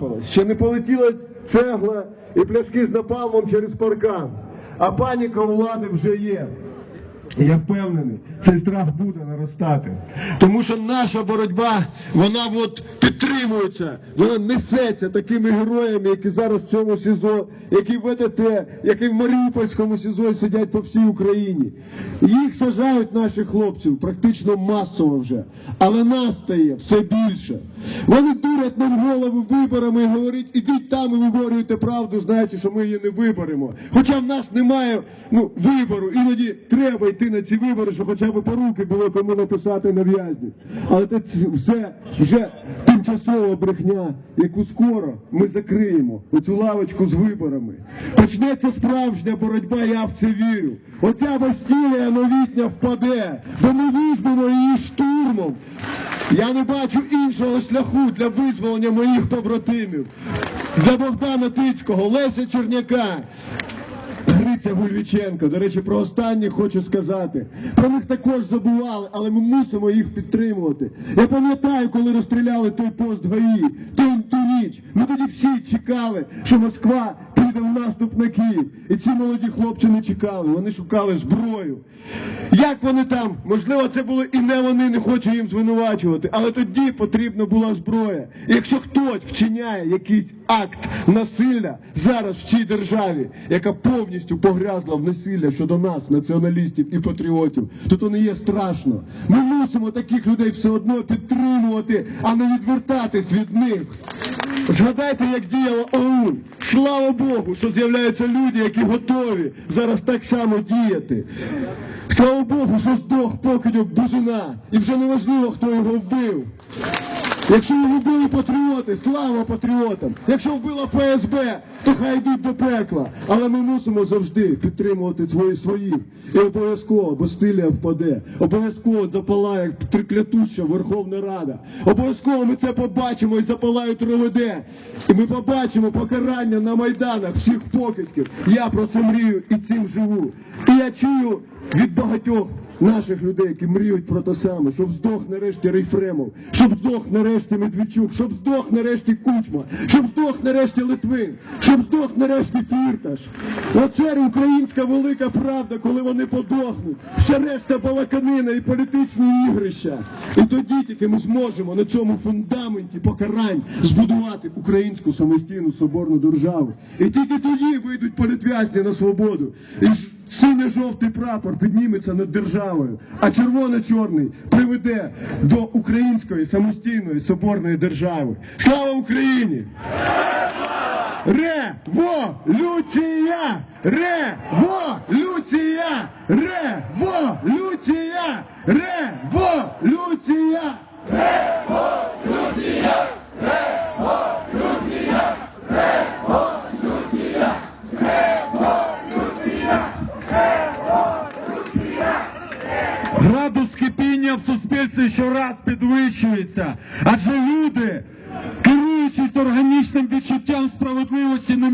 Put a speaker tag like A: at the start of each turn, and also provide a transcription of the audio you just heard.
A: трапилось. Ще не полетіла цегла і пляшки з напалмом через паркан. А паніка влади вже є. Я впевнений, цей страх буде наростати. Тому що наша боротьба, вона от підтримується, вона несеться такими героями, які зараз в цьому СІЗО, які в ВТТ, які в Маріупольському СІЗО сидять по всій Україні. Їх сажають наших хлопців практично масово вже. Але нас стає все більше. Вони дурять нам голову виборами і говорять, ідіть там і виборюйте правду, знаючи, що ми її не виборемо. Хоча в нас немає ну, вибору, іноді треба йти на ці вибори, щоб хоча б поруки було кому написати на в'язні. Але це все вже тимчасова брехня, яку скоро ми закриємо, оцю лавочку з виборами. Почнеться справжня боротьба, я в це вірю. Оця Бастілія новітня впаде, бо ми візьмемо її штурмом. Я не бачу іншого шляху для визволення моїх побратимів. Для Богдана Тицького, Леся Черняка, Гриця Гульвіченко. До речі, про останнє хочу сказати. Про них також забували, але ми мусимо їх підтримувати. Я пам'ятаю, коли розстріляли той пост ГАІ, ту, ту ніч. Ми тоді всі чекали, що Москва піде в наступ на Київ. І ці молоді хлопці не чекали, вони шукали зброю. Як вони там? Можливо, це були і не вони, не хочу їм звинувачувати, але тоді потрібна була зброя. І якщо хтось вчиняє якийсь акт насилля зараз в цій державі, яка повністю погрязла в насилля щодо нас, націоналістів і патріотів, то то не є страшно. Ми мусимо таких людей все одно підтримувати, а не відвертатись від них. Згадайте, як діяла ОУН. Слава Богу, що з'являються люди, які готові зараз так само діяти. Слава Богу, що здох покидьок Бузина, і вже не важливо, хто його вбив. Якщо його вбили патріоти, слава патріотам. Якщо вбила ФСБ, то хай йдуть до пекла. Але ми мусимо завжди підтримувати свої своїх. І обов'язково Бастилія впаде. Обов'язково запалає триклятуща Верховна Рада. Обов'язково ми це побачимо і запалають РОВД. І ми побачимо покарання на майданах всіх покидьків. Я про це мрію і цим живу. І я чую від багатьох наших людей, які мріють про те саме, щоб здох нарешті Рейфремов, щоб здох нарешті Медведчук, щоб здох нарешті Кучма, щоб здох нарешті Литвин, щоб здох нарешті Фірташ. Оце українська велика правда, коли вони подохнуть. Ще решта балаканина і політичні ігрища. І тоді тільки ми зможемо на цьому фундаменті покарань збудувати українську самостійну соборну державу. І тільки тоді вийдуть політв'язні на свободу. І Синьо-жовтий прапор підніметься над державою, а червоно-чорний приведе до української самостійної соборної держави. Слава Україні! Революція! Революція! Революція! Революція!
B: раз підвищується, адже люди, керуючись органічним відчуттям справедливості, не